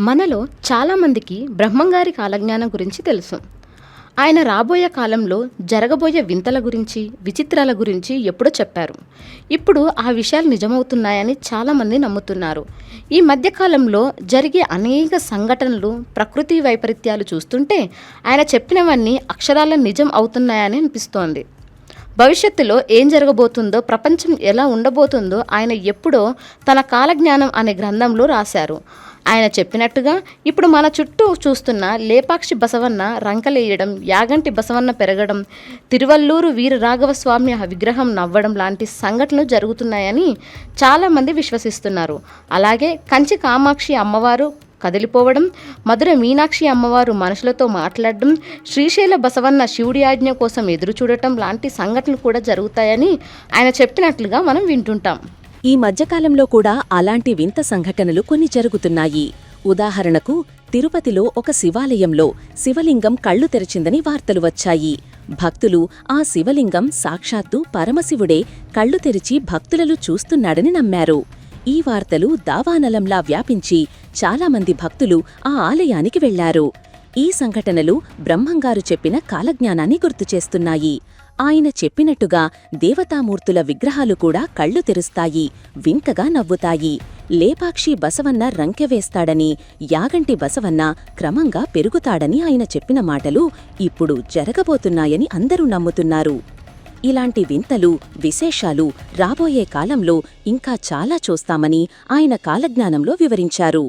మనలో చాలామందికి బ్రహ్మంగారి కాలజ్ఞానం గురించి తెలుసు. ఆయన రాబోయే కాలంలో జరగబోయే వింతల గురించి విచిత్రాల గురించి ఎప్పుడో చెప్పారు. ఇప్పుడు ఆ విషయాలు నిజమవుతున్నాయని చాలామంది నమ్ముతున్నారు. ఈ మధ్యకాలంలో జరిగే అనేక సంఘటనలు ప్రకృతి వైపరీత్యాలు చూస్తుంటే ఆయన చెప్పినవన్నీ అక్షరాల నిజం అవుతున్నాయని అనిపిస్తోంది. భవిష్యత్తులో ఏం జరగబోతుందో ప్రపంచం ఎలా ఉండబోతుందో ఆయన ఎప్పుడో తన కాలజ్ఞానం అనే గ్రంథంలో రాశారు. ఆయన చెప్పినట్టుగా ఇప్పుడు మన చుట్టూ చూస్తున్న లేపాక్షి బసవన్న రంకలేయడం యాగంటి బసవన్న పెరగడం తిరువల్లూరు వీర రాఘవస్వామి విగ్రహం నవ్వడం లాంటి సంఘటనలు జరుగుతున్నాయని చాలామంది విశ్వసిస్తున్నారు. అలాగే కంచి కామాక్షి అమ్మవారు కదిలిపోవడం మధుర మీనాక్షి అమ్మవారు మనుషులతో మాట్లాడడం శ్రీశైల బసవన్న శివుడి ఆజ్ఞ కోసం ఎదురు చూడటం లాంటి సంఘటనలు కూడా జరుగుతాయని ఆయన చెప్పినట్లుగా మనం వింటుంటాం. ఈ మధ్యకాలంలో కూడా అలాంటి వింత సంఘటనలు కొన్ని జరుగుతున్నాయి. ఉదాహరణకు తిరుపతిలో ఒక శివాలయంలో శివలింగం కళ్ళు తెరిచిందని వార్తలు వచ్చాయి. భక్తులు ఆ శివలింగం సాక్షాత్తు పరమశివుడే కళ్ళు తెరిచి భక్తులను చూస్తున్నాడని నమ్మారు. ఈ వార్తలు దావానలంలా వ్యాపించి చాలామంది భక్తులు ఆ ఆలయానికి వెళ్ళారు. ఈ సంఘటనలు బ్రహ్మంగారు చెప్పిన కాలజ్ఞానాన్ని గుర్తుచేస్తున్నాయి ఆయన చెప్పినట్టుగా దేవతామూర్తుల విగ్రహాలు కూడా కళ్ళు తెరుస్తాయి వింతగా నవ్వుతాయి. లేపాక్షి బసవన్న రంకెవేస్తాడని యాగంటి బసవన్న క్రమంగా పెరుగుతాడని ఆయన చెప్పిన మాటలు ఇప్పుడు జరగబోతున్నాయని అందరూ నమ్ముతున్నారు. ఇలాంటి వింతలు విశేషాలు రాబోయే కాలంలో ఇంకా చాలా చూస్తామని ఆయన కాలజ్ఞానంలో వివరించారు.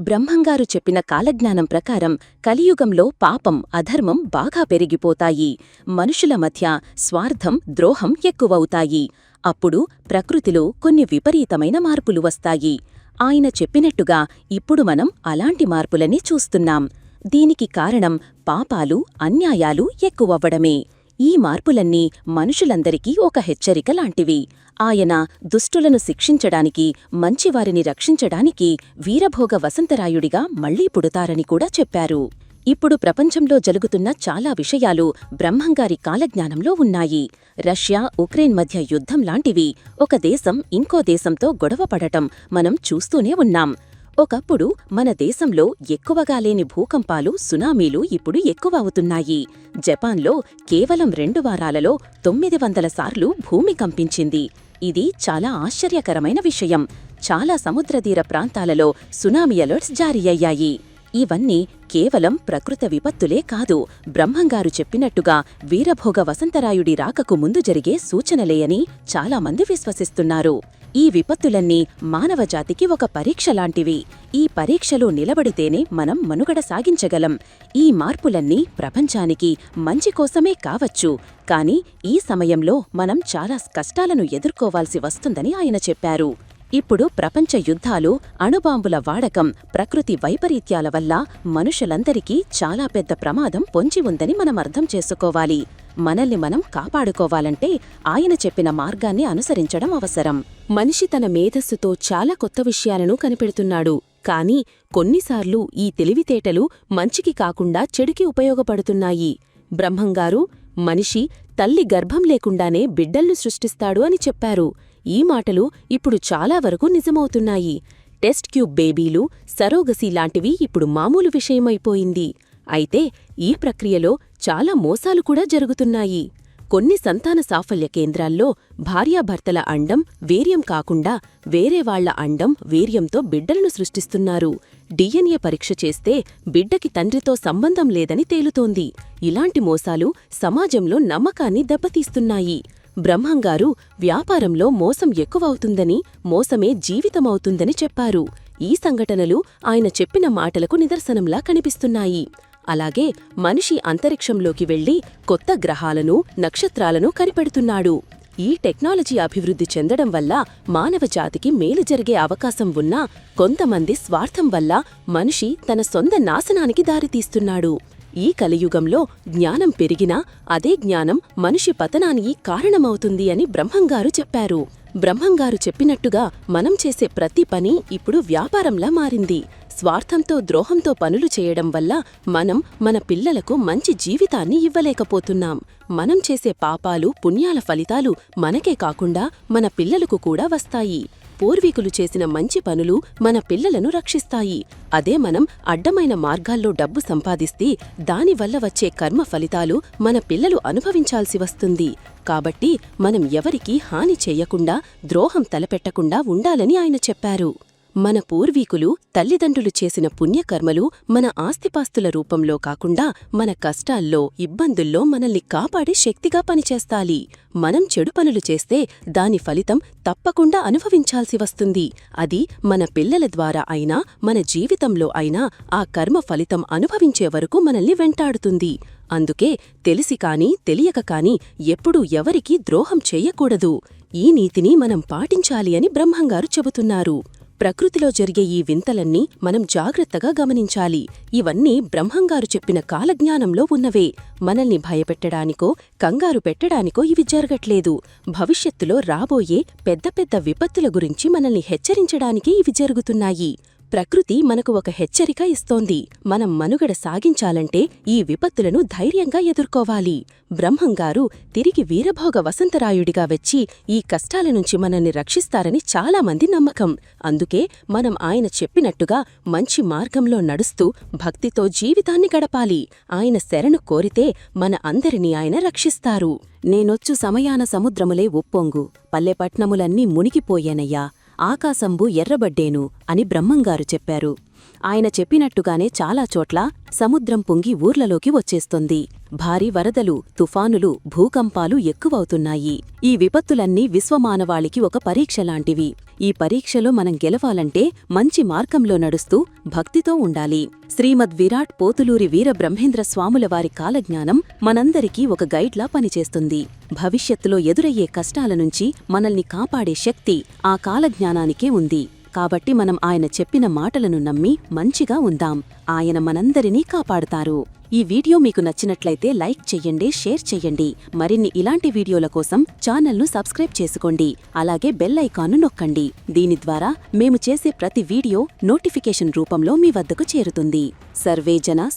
బ్రహ్మంగారు చెప్పిన కాలజ్ఞానం ప్రకారం కలియుగంలో పాపం అధర్మం బాగా పెరిగిపోతాయి. మనుషుల మధ్య స్వార్థం ద్రోహం ఎక్కువవుతాయి. అప్పుడు ప్రకృతిలో కొన్ని విపరీతమైన మార్పులు వస్తాయి. ఆయన చెప్పినట్టుగా ఇప్పుడు మనం అలాంటి మార్పులని చూస్తున్నాం. దీనికి కారణం పాపాలు అన్యాయాలు ఎక్కువవ్వడమే. ఈ మార్పులన్నీ మనుషులందరికీ ఒక హెచ్చరిక లాంటివి. ఆయన దుష్టులను శిక్షించడానికి మంచివారిని రక్షించడానికి వీరభోగ వసంతరాయుడిగా మళ్ళీ పుడతారని కూడా చెప్పారు. ఇప్పుడు ప్రపంచంలో జరుగుతున్న చాలా విషయాలు బ్రహ్మంగారి కాలజ్ఞానంలో ఉన్నాయి. రష్యా ఉక్రెయిన్ మధ్య యుద్ధం లాంటివి ఒక దేశం ఇంకో దేశంతో గొడవపడటం మనం చూస్తూనే ఉన్నాం. ఒకప్పుడు మన దేశంలో ఎక్కువగా లేని భూకంపాలు సునామీలు ఇప్పుడు ఎక్కువ అవుతున్నాయి జపాన్లో కేవలం రెండు వారాలలో తొమ్మిది వందల సార్లు భూమి కంపించింది. ఇది చాలా ఆశ్చర్యకరమైన విషయం. చాలా సముద్రతీర ప్రాంతాలలో సునామీ అలర్ట్స్ జారీ అయ్యాయి. ఇవన్నీ కేవలం ప్రకృత విపత్తులే కాదు. బ్రహ్మంగారు చెప్పినట్టుగా వీరభోగ వసంతరాయుడి రాకకు ముందు జరిగే సూచనలేయని చాలామంది విశ్వసిస్తున్నారు. ఈ విపత్తులన్నీ మానవజాతికి ఒక పరీక్ష లాంటివి. ఈ పరీక్షలో నిలబడితేనే మనం మనుగడ సాగించగలం. ఈ మార్పులన్నీ ప్రపంచానికి మంచి కోసమే కావచ్చు. కాని ఈ సమయంలో మనం చాలా కష్టాలను ఎదుర్కోవాల్సి వస్తుందని ఆయన చెప్పారు. ఇప్పుడు ప్రపంచ యుద్ధాలు అణుబాంబుల వాడకం ప్రకృతి వైపరీత్యాల వల్ల మనుషులందరికీ చాలా పెద్ద ప్రమాదం పొంచి ఉందని మనం అర్థం చేసుకోవాలి. మనల్ని మనం కాపాడుకోవాలంటే ఆయన చెప్పిన మార్గాన్ని అనుసరించడం అవసరం. మనిషి తన మేధస్సుతో చాలా కొత్త విషయాలను కనిపెడుతున్నాడు. కాని కొన్నిసార్లు ఈ తెలివితేటలు మంచికి కాకుండా చెడుకి ఉపయోగపడుతున్నాయి. బ్రహ్మంగారు మనిషి తల్లి గర్భం లేకుండానే బిడ్డల్ను సృష్టిస్తాడు అని చెప్పారు. ఈ మాటలు ఇప్పుడు చాలా వరకు నిజమవుతున్నాయి. టెస్ట్ క్యూబ్ బేబీలు సరోగసి లాంటివి ఇప్పుడు మామూలు విషయమైపోయింది. అయితే ఈ ప్రక్రియలో చాలా మోసాలు కూడా జరుగుతున్నాయి. కొన్ని సంతాన సాఫల్య కేంద్రాల్లో భార్యాభర్తల అండం వీర్యం కాకుండా వేరేవాళ్ళ అండం వీర్యంతో బిడ్డలను సృష్టిస్తున్నారు. డిఎన్ఏ పరీక్ష చేస్తే బిడ్డకి తండ్రితో సంబంధం లేదని తేలుతోంది. ఇలాంటి మోసాలు సమాజంలో నమ్మకాన్ని దెబ్బతీస్తున్నాయి. బ్రహ్మంగారు వ్యాపారంలో మోసం ఎక్కువవుతుందని మోసమే జీవితమవుతుందని చెప్పారు. ఈ సంఘటనలు ఆయన చెప్పిన మాటలకు నిదర్శనంలా కనిపిస్తున్నాయి. అలాగే మనిషి అంతరిక్షంలోకి వెళ్ళి కొత్త గ్రహాలను నక్షత్రాలను కనిపెడుతున్నాడు. ఈ టెక్నాలజీ అభివృద్ధి చెందడం వల్ల మానవజాతికి మేలు జరిగే అవకాశం ఉన్నా కొంతమంది స్వార్థం వల్ల మనిషి తన సొంత నాశనానికి దారితీస్తున్నాడు. ఈ కలియుగంలో జ్ఞానం పెరిగినా అదే జ్ఞానం మనిషి పతనానికి కారణమవుతుంది అని బ్రహ్మంగారు చెప్పారు. బ్రహ్మంగారు చెప్పినట్టుగా మనం చేసే ప్రతి పని ఇప్పుడు వ్యాపారంలా మారింది. స్వార్థంతో ద్రోహంతో పనులు చేయడం వల్ల మనం మన పిల్లలకు మంచి జీవితాన్ని ఇవ్వలేకపోతున్నాం. మనం చేసే పాపాలు పుణ్యాల ఫలితాలు మనకే కాకుండా మన పిల్లలకు కూడా వస్తాయి. పూర్వీకులు చేసిన మంచి పనులు మన పిల్లలను రక్షిస్తాయి. అదే మనం అడ్డమైన మార్గాల్లో డబ్బు సంపాదిస్తే దానివల్ల వచ్చే కర్మ ఫలితాలు మన పిల్లలు అనుభవించాల్సి వస్తుంది. కాబట్టి మనం ఎవరికీ హాని చేయకుండా ద్రోహం తలపెట్టకుండా ఉండాలని ఆయన చెప్పారు. మన పూర్వీకులు తల్లిదండ్రులు చేసిన పుణ్యకర్మలు మన ఆస్తిపాస్తుల రూపంలో కాకుండా మన కష్టాల్లో ఇబ్బందుల్లో మనల్ని కాపాడే శక్తిగా పనిచేస్తాలి మనం చెడు పనులు చేస్తే దాని ఫలితం తప్పకుండా అనుభవించాల్సి వస్తుంది. అది మన పిల్లల ద్వారా అయినా మన జీవితంలో అయినా ఆ కర్మ ఫలితం అనుభవించే వరకు మనల్ని వెంటాడుతుంది. అందుకే తెలిసి కానీ తెలియక కానీ ఎప్పుడూ ఎవరికీ ద్రోహం చెయ్యకూడదు ఈ నీతిని మనం పాటించాలి అని బ్రహ్మంగారు చెబుతున్నారు. ప్రకృతిలో జరిగే ఈ వింతలన్నీ మనం జాగ్రత్తగా గమనించాలి. ఇవన్నీ బ్రహ్మంగారు చెప్పిన కాలజ్ఞానంలో ఉన్నవే. మనల్ని భయపెట్టడానికో కంగారు పెట్టడానికో ఇవి జరగట్లేదు. భవిష్యత్తులో రాబోయే పెద్ద పెద్ద విపత్తుల గురించి మనల్ని హెచ్చరించడానికి ఇవి జరుగుతున్నాయి. ప్రకృతి మనకు ఒక హెచ్చరిక ఇస్తోంది. మనం మనుగడ సాగించాలంటే ఈ విపత్తులను ధైర్యంగా ఎదుర్కోవాలి. బ్రహ్మంగారు తిరిగి వీరభోగ వసంతరాయుడిగా వచ్చి ఈ కష్టాల నుంచి మనల్ని రక్షిస్తారని చాలామంది నమ్మకం. అందుకే మనం ఆయన చెప్పినట్టుగా మంచి మార్గంలో నడుస్తూ భక్తితో జీవితాన్ని గడపాలి. ఆయన శరణు కోరితే మన అందరినీ ఆయన రక్షిస్తారు. నేనొచ్చు సమయాన సముద్రములే ఉప్పొంగు. పల్లెపట్నములన్నీ మునిగిపోయేనయ్యా. ఆకాశంబు ఎర్రబడ్డేను అని బ్రహ్మంగారు చెప్పారు. ఆయన చెప్పినట్టుగానే చాలా చోట్ల సముద్రం పొంగి ఊర్లలోకి వచ్చేస్తుంది. భారీ వరదలు తుఫానులు భూకంపాలు ఎక్కువవుతున్నాయి. ఈ విపత్తులన్నీ విశ్వమానవాళికి ఒక పరీక్ష లాంటివి. ఈ పరీక్షలో మనం గెలవాలంటే మంచి మార్గంలో నడుస్తూ భక్తితో ఉండాలి. శ్రీమద్ విరాట్ పోతులూరి వీరబ్రహ్మేంద్ర స్వాములవారి కాలజ్ఞానం మనందరికీ ఒక గైడ్లా పనిచేస్తుంది. భవిష్యత్తులో ఎదురయ్యే కష్టాల నుంచి మనల్ని కాపాడే శక్తి ఆ కాలజ్ఞానానికే ఉంది. కాబట్టి మనం ఆయన చెప్పిన మాటలను నమ్మి మంచిగా ఉందాం. ఆయన మనందరినీ కాపాడుతారు. ఈ వీడియో మీకు నచ్చినట్లయితే లైక్ చెయ్యండి షేర్ చెయ్యండి మరిన్ని ఇలాంటి వీడియోల కోసం ఛానల్ను సబ్స్క్రైబ్ చేసుకోండి. అలాగే బెల్ ఐకాన్ను నొక్కండి. దీని ద్వారా మేము చేసే ప్రతి వీడియో నోటిఫికేషన్ రూపంలో మీ వద్దకు చేరుతుంది. సర్వే జన